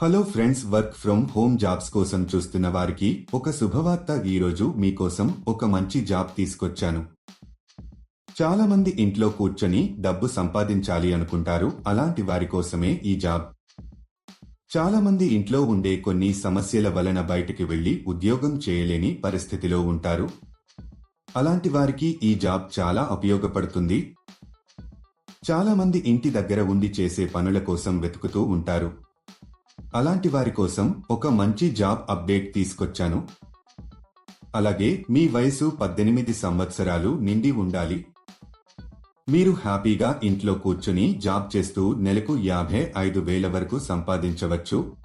Hello friends work from home jobs కోసం చూస్తున్న వారికి ఒక శుభవార్త ఈరోజు మీకోసం ఒక మంచి జాబ్ తీసుకొచ్చాను. చాలా మంది ఇంట్లో కూర్చొని డబ్బు సంపాదించాలి అనుకుంటారు అలాంటి వారి కోసమే ఈ జాబ్. చాలా మంది ఇంట్లో ఉండే కొన్ని సమస్యల వలన బయటికి వెళ్ళి ఉద్యోగం చేయలేని పరిస్థితిలో ఉంటారు. అలాంటి వారికి ఈ జాబ్ చాలా ఉపయోగపడుతుంది. చాలా మంది ఇంటి దగ్గర ఉండి చేసే పనుల కోసం వెతుకుతూ ఉంటారు. అలాంటి వారి కోసం ఒక మంచి జాబ్ అప్డేట్ తీసుకొచ్చాను. అలాగే మీ వయసు పద్దెనిమిది సంవత్సరాలు నిండి ఉండాలి. మీరు హ్యాపీగా ఇంట్లో కూర్చుని జాబ్ చేస్తూ నెలకు యాభై ఐదు వేల వరకు సంపాదించవచ్చు.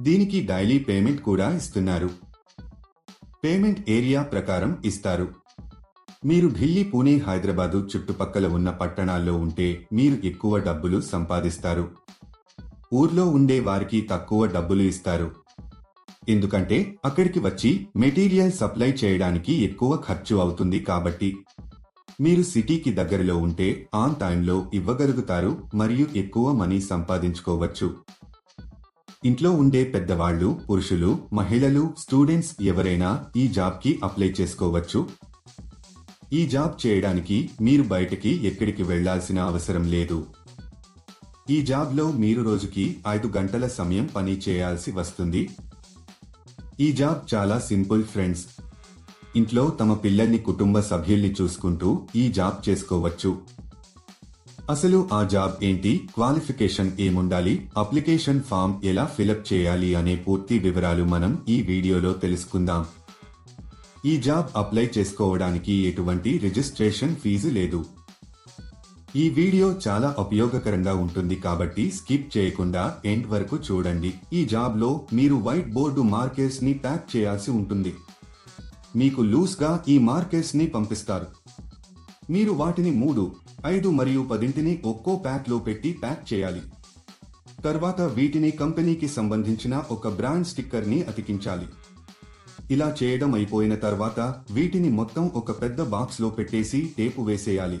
దీనికి డైలీ పేమెంట్ కూడా ఇస్తున్నారు. పేమెంట్ ఏరియా ప్రకారం ఇస్తారు. మీరు ఢిల్లీ పూణే హైదరాబాదు చుట్టుపక్కల ఉన్న పట్టణాల్లో ఉంటే మీరు ఎక్కువ డబ్బులు సంపాదిస్తారు. ఊర్లో ఉండే వారికి తక్కువ డబ్బులు ఇస్తారు. ఎందుకంటే అక్కడికి వచ్చి మెటీరియల్ సప్లై చేయడానికి ఎక్కువ ఖర్చు అవుతుంది కాబట్టి. మీరు సిటీకి దగ్గరలో ఉంటే ఆన్ టైంలో ఇవ్వగలుగుతారు మరియు ఎక్కువ మనీ సంపాదించుకోవచ్చు. ఇంట్లో ఉండే పెద్దవాళ్ళు పురుషులు మహిళలు స్టూడెంట్స్ ఎవరైనా ఈ జాబ్కి అప్లై చేసుకోవచ్చు. ఈ జాబ్ చేయడానికి మీరు బయటికి ఎక్కడికి వెళ్ళాల్సిన అవసరం లేదు. ఈ జాబ్లో మీరు రోజుకి ఐదు గంటల సమయం పని చేయాల్సి వస్తుంది. ఈ జాబ్ చాలా సింపుల్ ఫ్రెండ్స్. ఇంట్లో తమ పిల్లల్ని కుటుంబ సభ్యుల్ని చూసుకుంటూ ఈ జాబ్ చేసుకోవచ్చు. అసలు ఆ జాబ్ ఏంటి? క్వాలిఫికేషన్ ఏముండాలి? అప్లికేషన్ ఫామ్ ఎలా ఫిలప్ చేయాలి అనే పూర్తి వివరాలు మనం ఈ వీడియోలో తెలుసుకుందాం. ఈ జాబ్ అప్లై చేసుకోవడానికి ఎటువంటి రిజిస్ట్రేషన్ ఫీజు లేదు. ఈ వీడియో చాలా ఉపయోగకరంగా ఉంటుంది కాబట్టి స్కిప్ చేయకుండా ఎండ్ వరకు చూడండి. ఈ జాబ్లో మీరు వైట్ బోర్డు మార్కర్స్ని ప్యాక్ చేయాల్సి ఉంటుంది. మీకు లూస్గా ఈ మార్కర్స్ని పంపిస్తారు. మీరు వాటిని మూడు ఐదు మరియు పదింటిని ఒక్కో ప్యాక్లో పెట్టి ప్యాక్ చేయాలి. తర్వాత వీటిని కంపెనీకి సంబంధించిన ఒక బ్రాండ్ స్టిక్కర్ని అతికించాలి. ఇలా చేయడం అయిపోయిన తర్వాత వీటిని మొత్తం ఒక పెద్ద బాక్స్లో పెట్టేసి టేపు వేసేయాలి.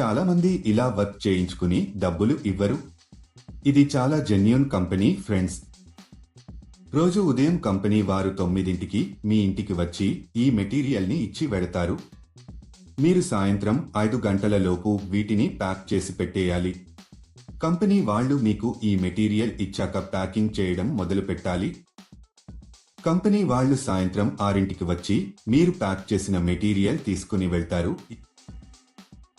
చాలా మంది ఇలా వర్క్ చేయించుకుని డబ్బులు ఇవ్వరు. ఇది చాలా జెన్యున్ కంపెనీ ఫ్రెండ్స్ రోజు ఉదయం కంపెనీ వారు తొమ్మిదింటికి మీ ఇంటికి వచ్చి ఈ మెటీరియల్ని ఇచ్చి వెడతారు. మీరు సాయంత్రం ఐదు గంటల లోపు వీటిని ప్యాక్ చేసి పెట్టేయాలి. కంపెనీ వాళ్ళు మీకు ఈ మెటీరియల్ ఇచ్చాక ప్యాకింగ్ చేయడం మొదలు పెట్టాలి. కంపెనీ వాళ్ళు సాయంత్రం ఆరింటికి వచ్చి మీరు ప్యాక్ చేసిన మెటీరియల్ తీసుకుని వెళ్తారు.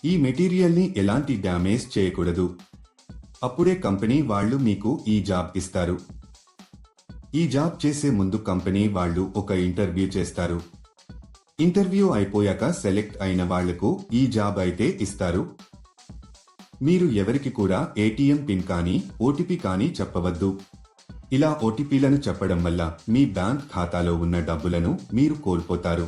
ఈ మెటీరియల్ని ఎలాంటి డ్యామేజ్ చేయకూడదు. అప్పుడే కంపెనీ వాళ్ళు మీకు ఈ జాబ్ ఇస్తారు. ఈ జాబ్ చేసే ముందు కంపెనీ వాళ్ళు ఒక ఇంటర్వ్యూ చేస్తారు. ఇంటర్వ్యూ అయిపోయాక సెలెక్ట్ అయిన వాళ్ళకు ఈ జాబ్ అయితే ఇస్తారు. మీరు ఎవరికి కూడా ఏటీఎం పిన్ కానీ ఓటీపీ కానీ చెప్పవద్దు. ఇలా ఓటీపీలను చెప్పడం వల్ల మీ బ్యాంక్ ఖాతాలో ఉన్న డబ్బులను మీరు కోల్పోతారు.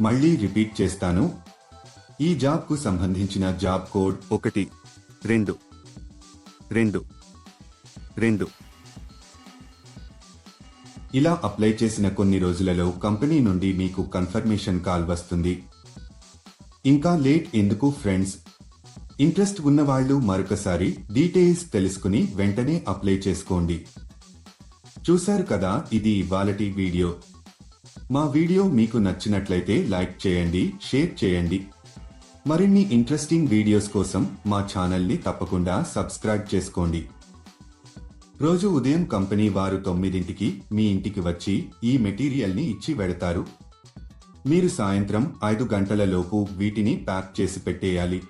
మళ్ళీ రిపీట్ చేస్తాను. ఈ జాబ్కు సంబంధించిన జాబ్ కోడ్ ఒకటి రెండు రెండు రెండు. ఇలా అప్లై చేసిన కొన్ని రోజులలో కంపెనీ నుండి మీకు కన్ఫర్మేషన్ కాల్ వస్తుంది. ఇంకా లేట్ ఎందుకు ఫ్రెండ్స్? ఇంట్రెస్ట్ ఉన్నవాళ్ళు మరొకసారి డీటెయిల్స్ తెలుసుకుని వెంటనే అప్లై చేసుకోండి. చూశారు కదా ఇది ఇవాళటి వీడియో. మా వీడియో మీకు నచ్చినట్లయితే లైక్ చేయండి షేర్ చేయండి. మరిన్ని ఇంట్రెస్టింగ్ వీడియోస్ కోసం మా ఛానల్ని తప్పకుండా సబ్స్క్రైబ్ చేసుకోండి. రోజు ఉదయం కంపెనీ వారు తొమ్మిదింటికి మీ ఇంటికి వచ్చి ఈ మెటీరియల్ని ఇచ్చి వెడతారు. మీరు సాయంత్రం ఐదు గంటలలోపు వీటిని ప్యాక్ చేసి పెట్టేయాలి.